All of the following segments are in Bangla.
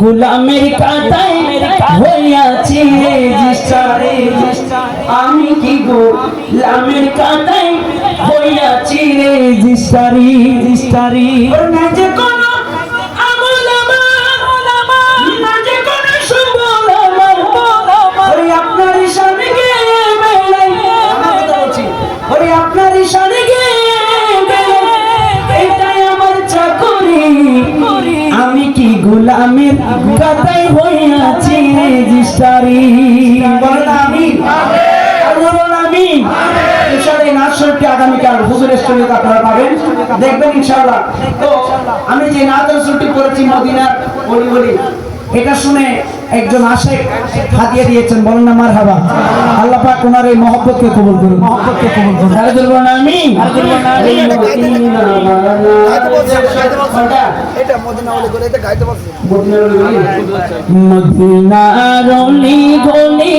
গুলামের কাটাই হইয়াছি রেজিস্টারে। আমি কি গোলামের কাটাই হইয়াছি রেজিস্টারি। রেজিস্টারি। গোলামের হইয়াছি রেজিস্টারি। বলেন আমি আর আমি ইনশাআল্লাহ এই নাচটি আগামীকাল হুজুর স্টুডিওতে আপনারা পাবেন। দেখবেন ইনশাআল্লাহ। তো আমি যে নাচ রসুলটি করেছি মদিনার বলি বলি এটা শুনে একজন আশেক হাতিয়ে দিয়েছেন বলেন না মার হাবা আল্লাহ পাক ওনার এই মহব্বতকে কবুল করুন। মহব্বতকে কবুল করুন। আরে আমি এটা মদিনা করে এটা গাইতে পারছি। গলি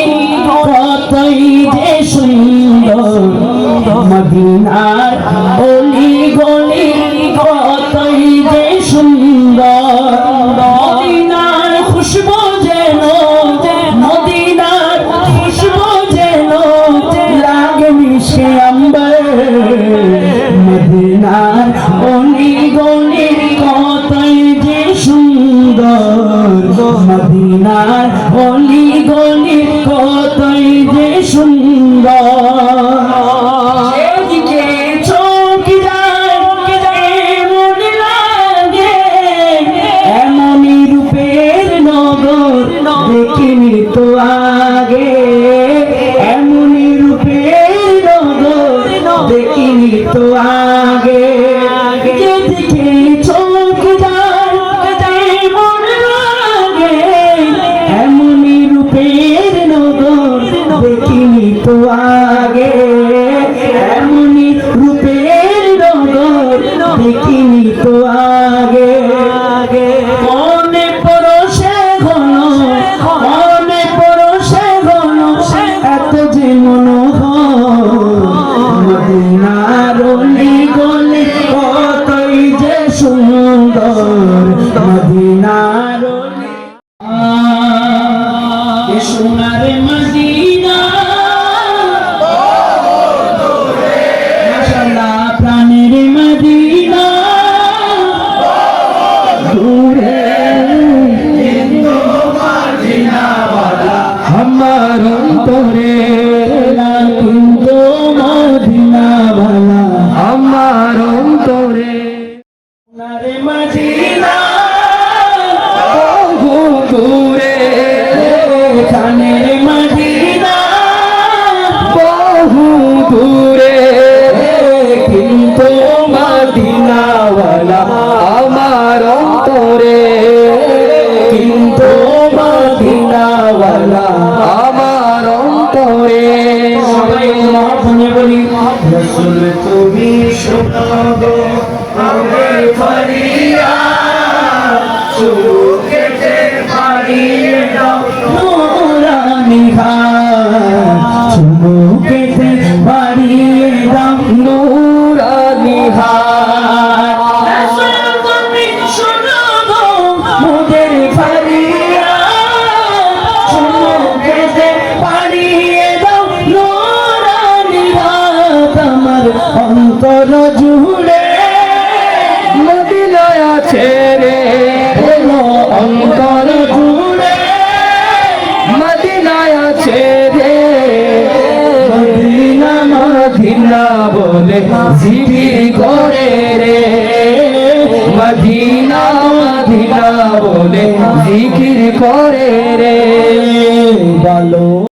তো আগে সোনার মদিনা। মাশাআল্লাহ, প্রাণের মদিনা। দূরে আমার অন্তরে কিন্তু মদিনা ভালা আমার অন্তরে মদিনা। বহু দূরে প্রাণের মদিনা বহু দূরে। কিন্তু মদিনাওয়ালা আমার অন্তরে। কিন্তু মদিনাওয়ালা আমার অন্তরে। সবাই মহাপনে বলি রসুল তুমি শোনাবো আমি ফরিয়া। নুরানি শোনাবো মোদের ফরিয়া চুকেতে দাও নুরানি হাত আমার অন্তর জুড়ে মদিনায় আছে রে। অন্তর জুড়ে মদিনায় আছে বলে জিবি করে রে